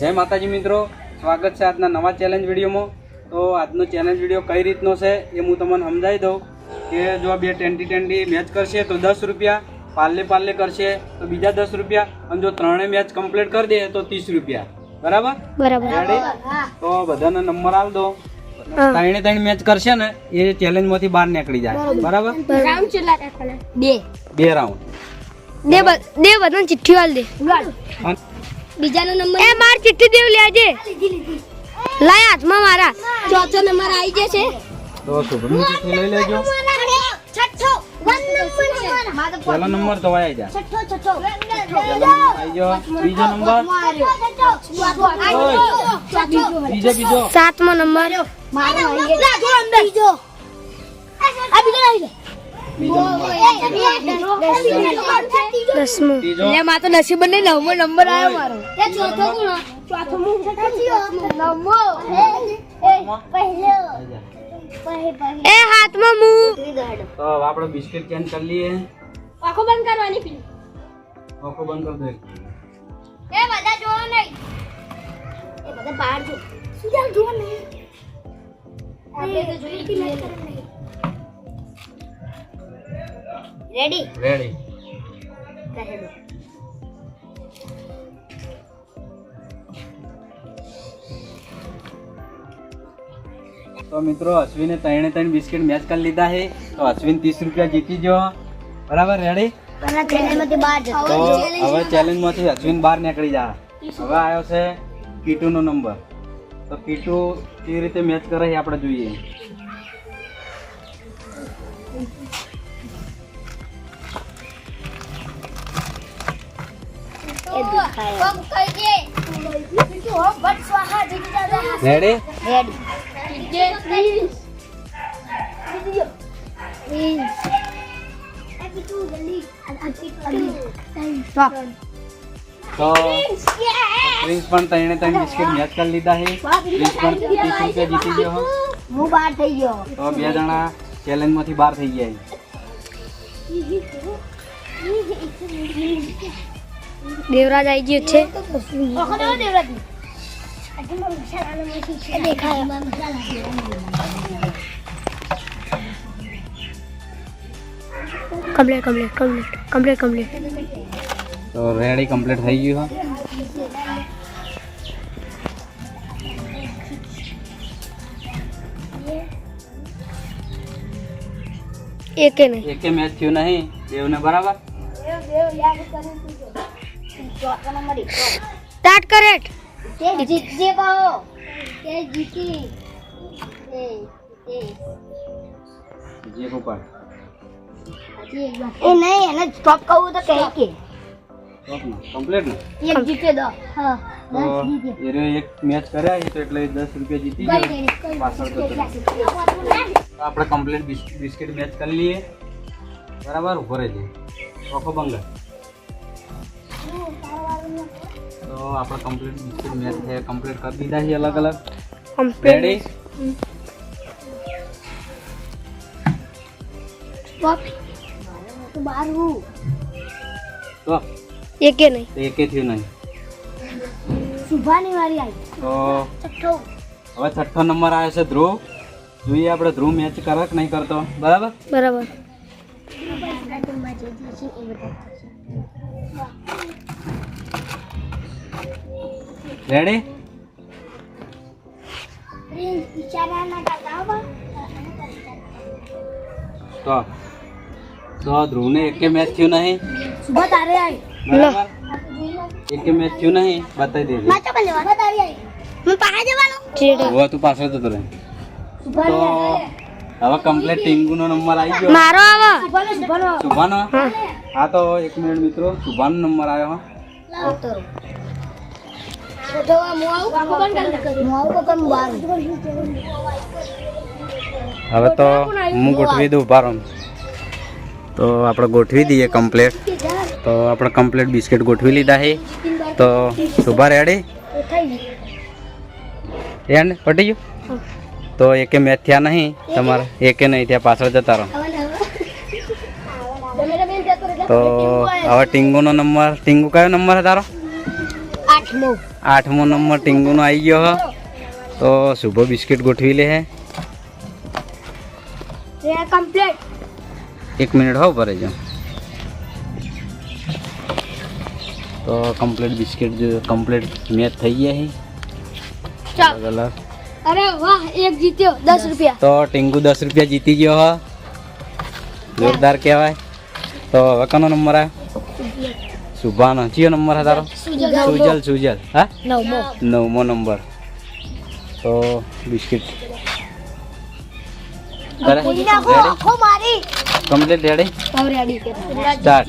જય માતાજી મિત્રો સ્વાગત છે આજના નવા ચેલેન્જ વિડીયોમાં તો આજનો ચેલેન્જ વિડીયો કઈ રીતનો છે એ હું તમને સમજાવી દઉં કે જો આ બે ટેન્ટી ટેન્ટી મેચ કરશે તો દસ રૂપિયા પાલ્લે પાલ્લે કરશે તો બીજા દસ રૂપિયા અને જો ત્રણેય મેચ કમ્પ્લીટ કરી દે તો ત્રીસ રૂપિયા બરાબર બરાબર તો બધાને નંબર આલ દો ત્રણે ત્રણ મેચ કરશે ને એ ચેલેન્જ માંથી બહાર નીકળી જાય બરાબર બે બે રાઉન્ડ દે બધાને ચિઠ્ઠી વાળ દે બીજાનો નંબર એ માર ચિઠ્ઠી દેવ લેજે લાય હાથમાં મારા ચોથો નંબર આવી ગયો છે તો શુભમની ચિઠ્ઠી લઈ લેજો છઠ્ઠો વન નંબર છે પહેલો નંબર તો વાય જા છઠ્ઠો છઠ્ઠો આવી ગયો બીજો નંબર બીજો બીજો સાતમો નંબર મારો આવી ગયો બીજો આ બીજો આવી ગયો નસીબ ને નવમો નંબર આવ્યો એ હાથમાં મુ તો બિસ્કિટ કેન કરી બધા જોવો નહીં આપણે તો જોઈ નહીં રેડી રેડી તો મિત્રો અશ્વિને ત્રણે ત્રણ બિસ્કિટ મેચ કરી લીધા છે તો અશ્વિન ત્રીસ રૂપિયા જીતી ગયો બરાબર રેડી તો હવે ચેલેન્જ માંથી અશ્વિન બહાર નીકળી જા હવે આવ્યો છે કીટુ નો નંબર તો કીટુ કેવી રીતે મેચ કરે છે આપણે જોઈએ रेडी रेडी તો પ્રિન્સ પણ ત્રણે ત્રણ બિસ્કિટ મેચ કરી લીધા છે પ્રિન્સ પણ ત્રીસ રૂપિયા જીતી ગયો હું બહાર થઈ ગયો તો બે જણા ચેલેન્જ માંથી બહાર થઈ ગયા देवराज आई जी अच्छे complete complete complete complete complete तो रेडी कंप्लीट થઈ ગયું હા એકે નહીં એકે चौथा नंबर स्टार्ट करेट के जीत जे कहो के जीती ए ए जे को पर ए नहीं तो है ना स्टॉप कहो तो कह के कंप्लीट कंप्लीट ना ये दो। हाँ, तो ना ये एक मैच करे तो 10 रुपया बराबर बंगल તો આપણે કમ્પ્લીટ બિસ્કિટ મેચ છે કમ્પ્લીટ કરી દીધા છે અલગ અલગ કમ્પ્લીટ તો એકે નહીં એકે થયું નહીં સુભાની વારી આવી તો છઠ્ઠો હવે છઠ્ઠો નંબર આવ્યો છે ધ્રુવ જોઈએ આપણે ધ્રુવ મેચ કરે કે નહીં કરતો બરાબર બરાબર रेडी तो तो ध्रुव ने एक के मैच क्यों नहीं बता रहे आई बराबर एक के मैच क्यों नहीं बता दे मैं तो बता रही आई मैं पाहा देवानो वो तू पास रहता तो रे तो હવે કમ્પ્લીટ ટીંગુનો નંબર આવી ગયો મારો આવો સુભાનો હા તો એક મિનિટ મિત્રો સુભાનો નંબર આવ્યો હવે તો હું ગોઠવી દઉં ભારો તો આપણે ગોઠવી દઈએ કમ્પ્લેટ તો આપણે કમ્પ્લેટ બિસ્કિટ ગોઠવી લીધા છે તો શુભા રેડી એન્ડ પટી ગયું तो एक मैच थे नही एक नहीं थे पास जता रहो तो हम टींगू ना नंबर टींगू क्या नंबर है तारो आठमो नंबर टींगू ना आई गये तो शुभ बिस्किट गोठवी ले है एक मिनट हो पर तो कंप्लीट बिस्किट जो कंप्लीट मैच थी गई है अलग अलग અરે વાહ એક જીત્યો દસ રૂપિયા તો ટીંગુ દસ રૂપિયા જીતી ગયો હ જોરદાર કહેવાય તો હવે કનો નંબર આ શુભાનો ચિયો નંબર હા તારો સુજલ સુજલ હા નવમો નવમો નંબર તો બિસ્કિટ કમ્પ્લીટ રેડી સ્ટાર્ટ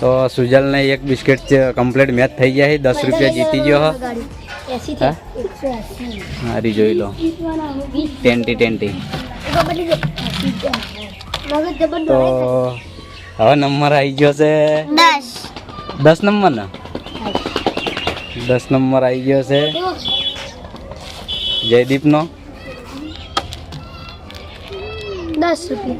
तो सुजल ने एक बिस्किट से कंप्लीट मैच થઈ ગયા છે 10 રૂપિયા જીતી ગયો હ 80 થી 180 હા રી જોઈ લો બિસ્કેટ એન્ટરટેનિંગ એવો બધી જો મગ જબન દો આયા છે હવે નંબર આવી ગયો છે 10 10 નંબરનો 10 નંબર આવી ગયો છે જયદીપનો 10 સુપી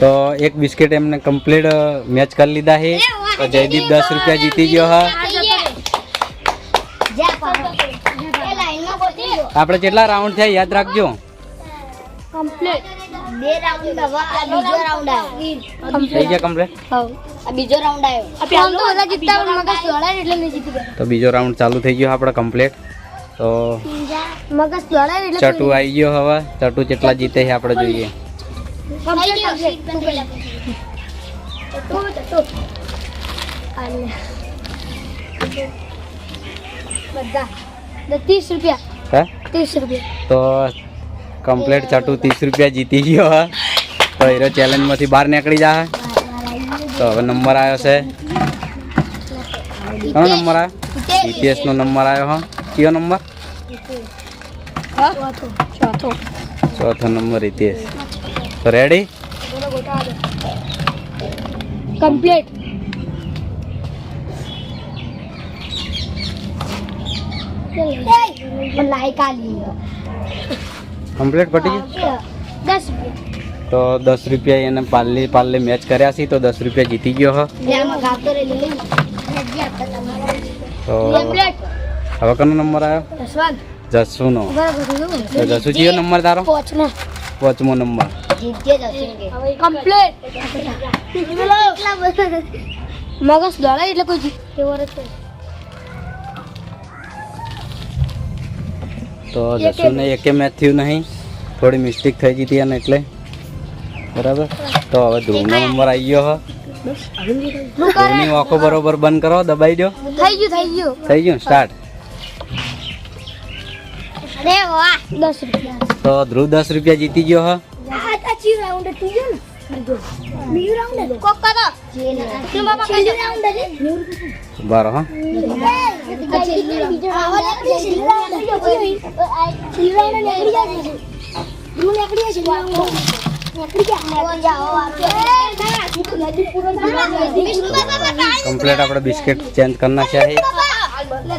તો એક બિસ્કિટ એમને કમ્પલેટ મેચ કરી લીદા છે અને જયદીપ ₹10 જીતી ગયો હા જા પા આપણે કેટલા રાઉન્ડ થયા યાદ રાખજો કમ્પલેટ બે રાઉન્ડનો વાતા બીજો રાઉન્ડ આવ્યો હમ થઈ ગયા કમ્પલેટ હા આ બીજો રાઉન્ડ આવ્યો આ પેલા તો એના જીતતા મગસ 12 એટલે નહી જીતી ગયો તો બીજો રાઉન્ડ ચાલુ થઈ ગયો આપડે કમ્પલેટ તો મગસ 12 ચટુ આવી ગયો હવ ચટુ કેટલા જીતે છે આપડે જોઈએ तो तो तो तीस तो कंप्लीट चाटू तीस रुपया जीती गयो तो हीरो चैलेंज में बाहर निकली जा है तो नंबर आयो से कौन नंबर आयो जीपीएस नो नंबर आयो हो कियो नंबर चौथो चौथो चौथो number GPS ready complete complete पटी दस तो दस रुपया ये पाले पाले मैच कराया तो दस रुपया जीती गयो तो हम कौन नंबर आयो जसू नो जसू जी नंबर दारो पचमो नंबर મગજ દોડાય એટલે કોઈ જીતે વરસ તો જશુને એકે મેચ થયું નહીં થોડી મિસ્ટેક થઈ ગઈ હતી અને એટલે બરાબર તો હવે ધ્રુવનો નંબર આવી ગયો હો ધ્રુવની આંખો બરોબર બંધ કરો દબાઈ દો થઈ ગયું થઈ ગયું થઈ ગયું સ્ટાર્ટ તો ધ્રુવ દસ રૂપિયા જીતી ગયો હા બીજી રાઉન્ડ ત્રીજો ને બીજો રાઉન્ડ કોક કરો તું બાબા કઈ રાઉન્ડ હે બાર હા કમ્પ્લેટ આપણે બિસ્કિટ ચેન્જ કરના છે આંકડો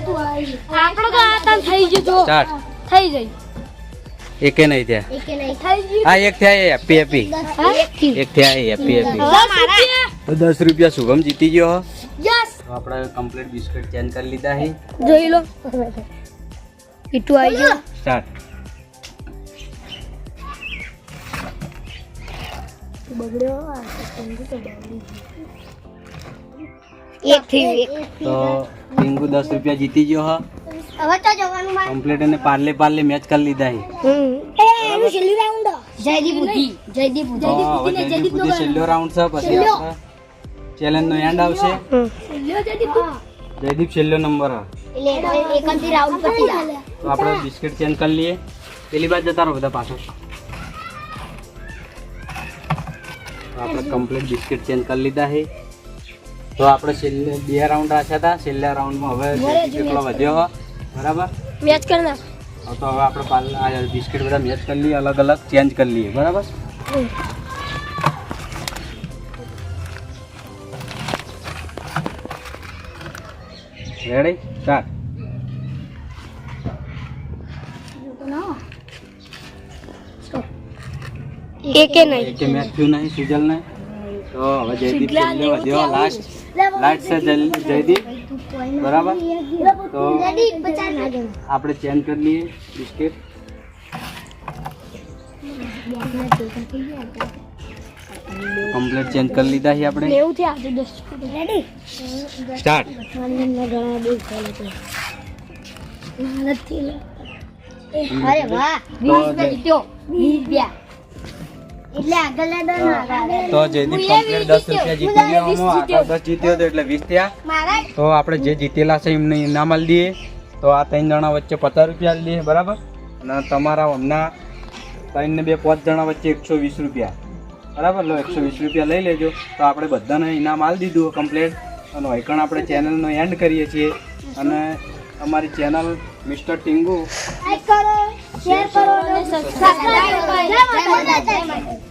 તો આતમ થઈ ગયો થઈ જાય एक के नहीं थे था हां एक थे ये हैप्पी हैप्पी एक थे ये हैप्पी हैप्पी 10 रुपया रुपया शुभम जीती गयो यस तो आपरा कंप्लीट बिस्किट चेंज कर लीदा है जोई लो इटू आई गयो स्टार्ट एक थी एक तो पिंगू 10 रुपया जीती गयो हां હવે કમ્પ્લીટ અને પાર્લે પાર્લે મેચ કરી લીધા હે એનું છેલ્લું રાઉન્ડ જયદીપ ઉધી જયદીપ ઉધી જયદીપ ઉધી છેલ્લો રાઉન્ડ છે પછી આપણે ચેલેન્જ નો એન્ડ આવશે છેલ્લો જયદીપ જયદીપ છેલ્લો નંબર એટલે એકંતી રાઉન્ડ પતી તો આપણે બિસ્કિટ ચેન્જ કરી લઈએ પેલી બાજુ જતા રહો બધા પાછળ આપણે કમ્પ્લીટ બિસ્કિટ ચેન્જ કરી લીધા હે તો આપણે છેલ્લે બે રાઉન્ડ રાખ્યા હતા છેલ્લા રાઉન્ડમાં હવે કેટલો વધ્યો બરાબર મેચ કરી નાખ હા તો હવે આપણે પાલ આ બિસ્કિટ બધા મેચ કરી લઈએ અલગ અલગ ચેન્જ કરી લઈએ બરાબર રેડી સ્ટાર્ટ એકે નહીં એકે મેચ થયું નહીં સુજલ નહીં તો હવે જયદીપ લાસ્ટ લાઇટ છે જયદીપ બરાબર તો આપણે ચેન્જ કરી લઈએ બિસ્કિટ કમ્પ્લીટ ચેન્જ કરી લીધા છે આપણે એવું છે આજે 10 રેડી સ્ટાર્ટ નથી અરે વાહ 20 રૂપિયા 20 રૂપિયા તો જયદીપ કમ્પ્લીટ દસ રૂપિયા જીતી ગયો હું દસ જીત્યો હતો એટલે વીસ થયા તો આપણે જે જીતેલા છે એમને ઇનામ આલી દઈએ તો આ ત્રણ જણા વચ્ચે પચાસ રૂપિયા આલી દઈએ બરાબર અને તમારા હમણાં ત્રણ ને બે પાંચ જણા વચ્ચે એકસો વીસ રૂપિયા બરાબર લો એકસો વીસ રૂપિયા લઈ લેજો તો આપણે બધાને ઇનામ આલી દીધું કમ્પ્લેટ અને વૈકણ આપણે ચેનલનો એન્ડ કરીએ છીએ અને અમારી ચેનલ મિસ્ટર ટીંગુ શેર કરો અને સબસ્ક્રાઇબ કરો જય માતા જય માતા